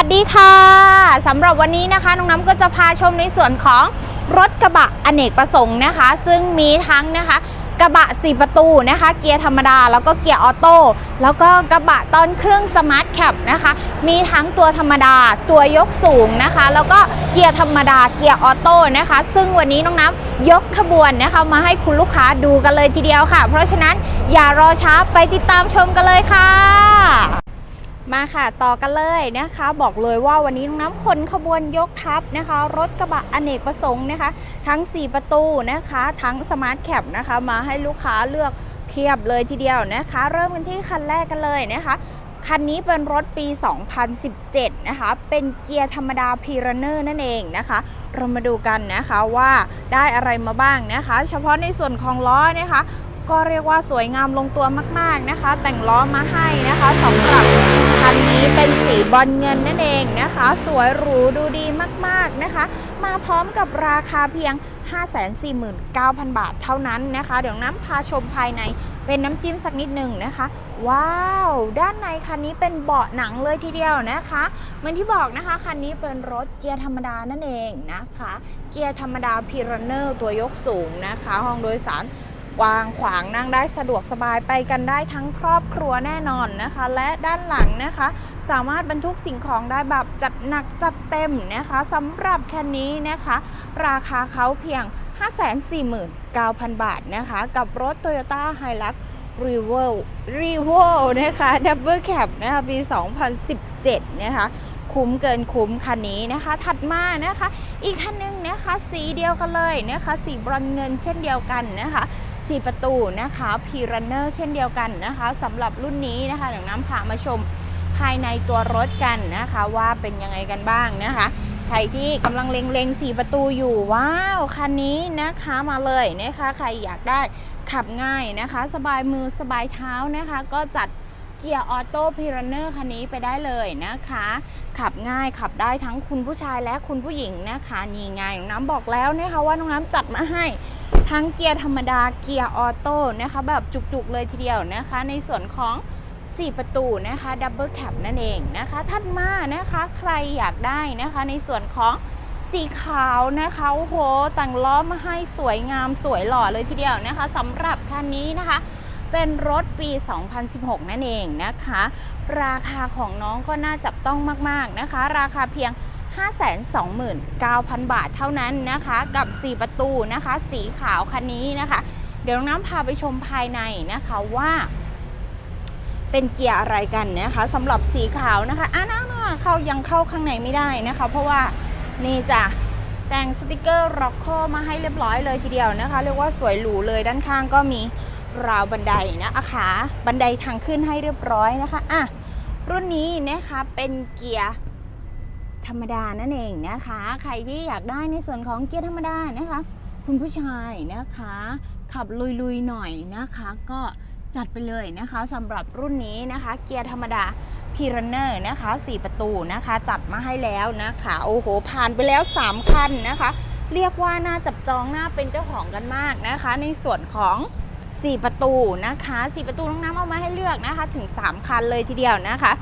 วัสดีค่ะสำหรับวันนี้นะคะน้องน้ำก็จะพาชมในส่วนของรถกระบะอเนกประสงค์นะคะ ซึ่งมีทั้งนะคะกระบะ 4 ประตูนะคะ เกียร์ธรรมดาแล้วก็เกียร์ออโต้แล้วก็กระบะตอนเครื่องสมาร์ทแคปนะคะ มีทั้งตัวธรรมดา ตัวยกสูงนะคะ แล้วก็เกียร์ธรรมดาเกียร์ออโต้นะคะ ซึ่งวันนี้น้องน้ำยกขบวนนะคะมาให้คุณลูกค้าดูกันเลยทีเดียวค่ะ เพราะฉะนั้นอย่ารอช้าไปติดตามชมกันเลยค่ะ มาค่ะต่อกันเลยนะคะ บอกเลยว่าวันนี้น้องน้ำคนขบวนยกทัพนะคะ รถกระบะอเนกประสงค์นะคะ ทั้ง 4 ประตูนะคะ ทั้งสมาร์ทแคปนะคะ มาให้ลูกค้าเลือกเพียบเลยทีเดียวนะคะ เริ่มกันที่คันแรกกันเลยนะคะคันนี้เป็นรถปี 2017 นะคะ เป็นเกียร์ธรรมดาพีรันเนอร์นั่นเองนะคะ เรามาดูกันนะคะว่าได้อะไรมาบ้างนะคะ เฉพาะในส่วนของล้อนะคะ ก็เรียกว่าสวยงามลงตัวมาก ๆนะคะ แต่งล้อมาให้นะคะสำหรับ คันนี้เป็นสีบอลเงินนั่นเองนะคะ สวยหรูดูดีมากๆนะคะ มาพร้อมกับราคาเพียง 549,000 บาทเท่านั้นนะคะ เดี๋ยวน้ำพาชมภายในเป็นน้ำจิ้มสักนิดหนึ่งนะคะ ว้าว ด้านในคันนี้เป็นเบาะหนังเลยทีเดียวนะคะเหมือนที่บอกนะคะ คันนี้เป็นรถเกียร์ธรรมดานั่นเองนะคะ เกียร์ธรรมดาพีรันเนอร์ตัวยกสูงนะคะ ห้องโดยสาร กว้างขวางนั่งได้สะดวกสบายไปกันได้ทั้งครอบครัวแน่นอนนะคะ และด้านหลังนะคะ สามารถบรรทุกสิ่งของได้แบบจัดหนักจัดเต็มนะคะสำหรับคันนี้นะคะ ราคาเขาเพียง 549,000 บาทนะคะ กับรถ Toyota Hilux r e v o l r e v o l นะคะ Double Cab นะคะปี 2017 นะคะคุ้มเกินคุ้มคันนี้นะคะ ถัดมานะคะ อีกคันหนึงนะคะ สีเดียวกันเลยนะคะ สีบรอนเงินเช่นเดียวกันนะคะ 4 ประตูนะคะพีรันเนอร์เช่นเดียวกันนะคะสำหรับรุ่นนี้นะคะเดี๋ยวน้ำพามาชมภายในตัวรถกันนะคะว่าเป็นยังไงกันบ้างนะคะใครที่กำลังเล็งๆ4ประตูอยู่ว้าวคันนี้นะคะมาเลยนะคะ ใครอยากได้ขับง่ายนะคะ สบายมือสบายเท้านะคะ ก็จัด เกียร์ออโต้พีรันเนอร์คันนี้ไปได้เลยนะคะ ขับง่ายขับได้ทั้งคุณผู้ชายและคุณผู้หญิงนะคะนี่ไงน้องน้ำบอกแล้วนะคะว่าน้องน้ำจัดมาให้ทั้งเกียร์ธรรมดาเกียร์ออโต้นะคะแบบจุกๆเลยทีเดียวนะคะ ในส่วนของ 4 ประตูนะคะดับเบิลแคปนั่นเองนะคะถัดมานะคะใครอยากได้นะคะในส่วนของสีขาวนะคะโอ้โหแต่งล้อมาให้สวยงามสวยหล่อเลยทีเดียวนะคะสำหรับคันนี้นะคะ เป็นรถปี 2016 นั่นเองนะคะ ราคาของน้องก็น่าจับต้องมากๆนะคะ ราคาเพียง 529,000 บาทเท่านั้นนะคะ กับ 4 ประตูนะคะ สีขาวคันนี้นะคะ เดี๋ยวน้องน้ำพาไปชมภายในนะคะว่าเป็นเกียร์อะไรกันนะคะสำหรับสีขาวนะคะอะน้าเข้ายังเข้าข้างในไม่ได้นะคะ เพราะว่านี่จะแต่งสติกเกอร์ร็อกโคมาให้เรียบร้อยเลยทีเดียวนะคะ เรียกว่าสวยหรูเลยด้านข้างก็มี ราวบันไดนะอะขาบันไดทางขึ้นให้เรียบร้อยนะคะอะรุ่นนี้นะคะเป็นเกียร์ธรรมดานั่นเองนะคะ ใครที่อยากได้ในส่วนของเกียร์ธรรมดานะคะ คุณผู้ชายนะคะ ขับลุยๆหน่อยนะคะ ก็จัดไปเลยนะคะสำหรับรุ่นนี้นะคะ เกียร์ธรรมดาพีรันเนอร์นะคะ 4 ประตูนะคะ จัดมาให้แล้วนะคะ โอ้โห ผ่านไปแล้ว 3 คันนะคะ เรียกว่าน่าจับจองน่าเป็นเจ้าของกันมากนะคะ ในส่วนของ 4 ประตูนะคะ 4 ประตูน้องน้ำเอามาให้เลือกนะคะ ถึง 3 คันเลยทีเดียวนะคะ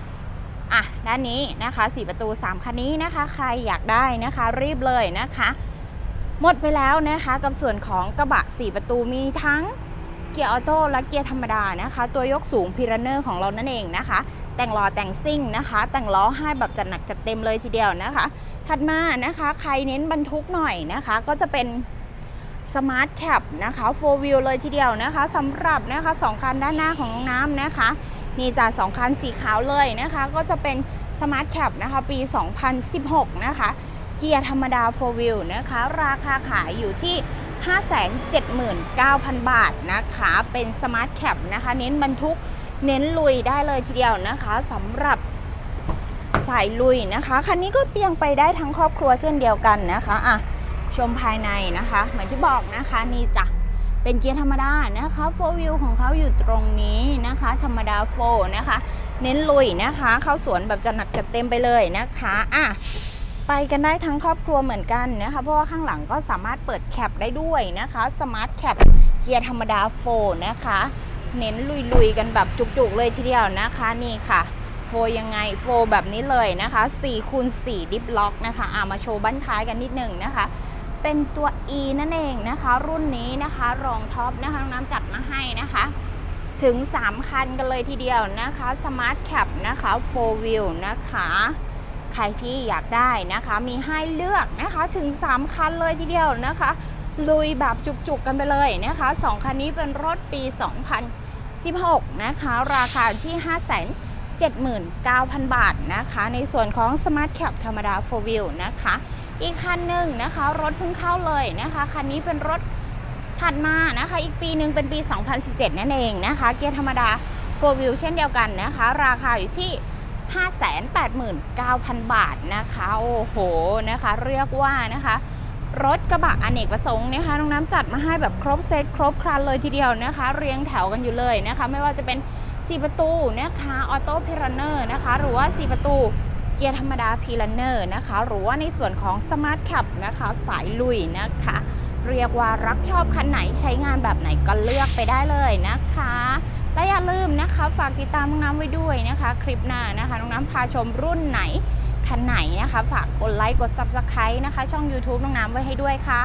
อะด้านนี้นะคะ 4 ประตู 3 คันนี้นะคะ ใครอยากได้นะคะ รีบเลยนะคะ หมดไปแล้วนะคะกับส่วนของกระบะ 4 ประตูมีทั้งเกียร์ออโต้และเกียร์ธรรมดานะคะ ตัวยกสูงพีรันเนอร์ของเรานั่นเองนะคะ แต่งล้อแต่งซิ่งนะคะ แต่งล้อให้แบบจัดหนักจัดเต็มเลยทีเดียวนะคะ ถัดมานะคะ ใครเน้นบรรทุกหน่อยนะคะ ก็จะเป็น Smart Cap นะคะ4 Wheel เลยทีเดียวนะคะสำหรับนะคะสองคันด้านหน้าของน้องน้ำนะคะนี่จะสองคันสีขาวเลยนะคะ ก็จะเป็น Smart Cap นะคะปี 2016 นะคะ เกียร์ธรรมดา4 Wheel นะคะ ราคาขายอยู่ที่ 579,000 บาทนะคะ เป็น Smart Cap นะคะ เน้นบรรทุกเน้นลุยได้เลยทีเดียวนะคะสำหรับสายลุยนะคะ คันนี้ก็เปียงไปได้ทั้งครอบครัวเช่นเดียวกันนะคะอะ ชมภายในนะคะ เหมือนที่บอกนะคะนี่จ้ะเป็นเกียร์ธรรมดานะคะโฟวิวของเขาอยู่ตรงนี้นะคะ ธรรมดาโฟนะคะ เน้นลุยนะคะ เข้าสวนแบบจะหนักจัดเต็มไปเลยนะคะอะไปกันได้ทั้งครอบครัวเหมือนกันนะคะ เพราะว่าข้างหลังก็สามารถเปิดแคปได้ด้วยนะคะสมาร์ทแคปเกียร์ธรรมดาโฟนะคะ เน้นลุยๆกันแบบจุกๆเลยทีเดียวนะคะนี่ค่ะโฟยังไงโฟแบบนี้เลยนะคะ4คูณ4ดิฟล็อกนะคะอ่ามาโชว์บั้นท้ายกันนิดหนึ่งนะคะ เป็นตัว E นั่นเองนะคะ รุ่นนี้นะคะรองท็อปนะคะน้องน้ำจัดมาให้นะคะถึง 3 คันกันเลยทีเดียวนะคะ Smart Cap นะคะ4 Wheel นะคะ ใครที่อยากได้นะคะ มีให้เลือกนะคะถึง 3 คันเลยทีเดียวนะคะ ลุยแบบจุกๆกันไปเลยนะคะ 2 คันนี้เป็นรถปี 2016 นะคะ ราคาที่ 579,000 บาทนะคะ ในส่วนของ Smart Cap ธรรมดา4 Wheel นะคะ อีกคันหนึ่งนะคะ รถเพิ่งเข้าเลยนะคะ คันนี้เป็นรถถัดมานะคะ อีกปีหนึ่งเป็นปี 2017 นั่นเองนะคะ เกียร์ธรรมดา 4 wheel เช่นเดียวกันนะคะ ราคาอยู่ที่ 589,000 บาทนะคะ โอ้โหนะคะ เรียกว่านะคะ รถกระบะอเนกประสงค์นะคะน้องน้ำจัดมาให้แบบครบเซตครบครันเลยทีเดียวนะคะ เรียงแถวกันอยู่เลยนะคะ ไม่ว่าจะเป็น 4 ประตูนะคะออโต้พิรันเนอร์นะคะ หรือว่า 4 ประตู เกียร์ธรรมดาพีรันเนอร์นะคะ หรือว่าในส่วนของ Smart Cap นะคะสายลุยนะคะ เรียกว่ารักชอบคันไหนใช้งานแบบไหนก็เลือกไปได้เลยนะคะและอย่าลืมนะคะ ฝากติดตามน้องน้ำไว้ด้วยนะคะ คลิปหน้านะคะน้องน้ำพาชมรุ่นไหนคันไหนนะคะ ฝากกดไลค์กด Subscribe นะคะ ช่อง YouTube น้องน้ำไว้ให้ด้วยค่ะ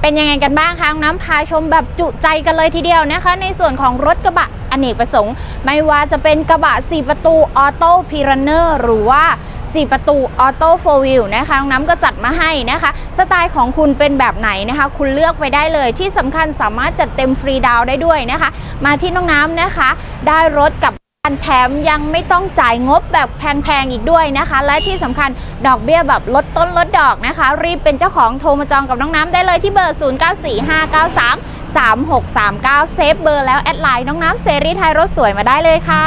เป็นยังไงกันบ้างคะน้องน้ำพาชมแบบจุใจกันเลยทีเดียวนะคะ ในส่วนของรถกระบะ อเนกประสงค์ ไม่ว่าจะเป็นกระบะ 4 ประตูออโต้พีรันเนอร์หรือว่า 4 ประตูออโต้โฟวิลนะคะน้ำก็จัดมาให้นะคะ สไตล์ของคุณเป็นแบบไหนนะคะ คุณเลือกไปได้เลยที่สำคัญสามารถจัดเต็มฟรีดาวได้ด้วยนะคะ มาที่น้องน้ำนะคะ ได้รถกับการแถมยังไม่ต้องจ่ายงบแบบแพงๆอีกด้วยนะคะ และที่สำคัญดอกเบี้ยแบบลดต้นลดดอกนะคะ รีบเป็นเจ้าของโทรมาจองกับน้องน้ำได้เลยที่เบอร์ 094593 3639 เซฟเบอร์แล้วแอดไลน์น้องน้ำเซรีไทยรถสวยมาได้เลยค่ะ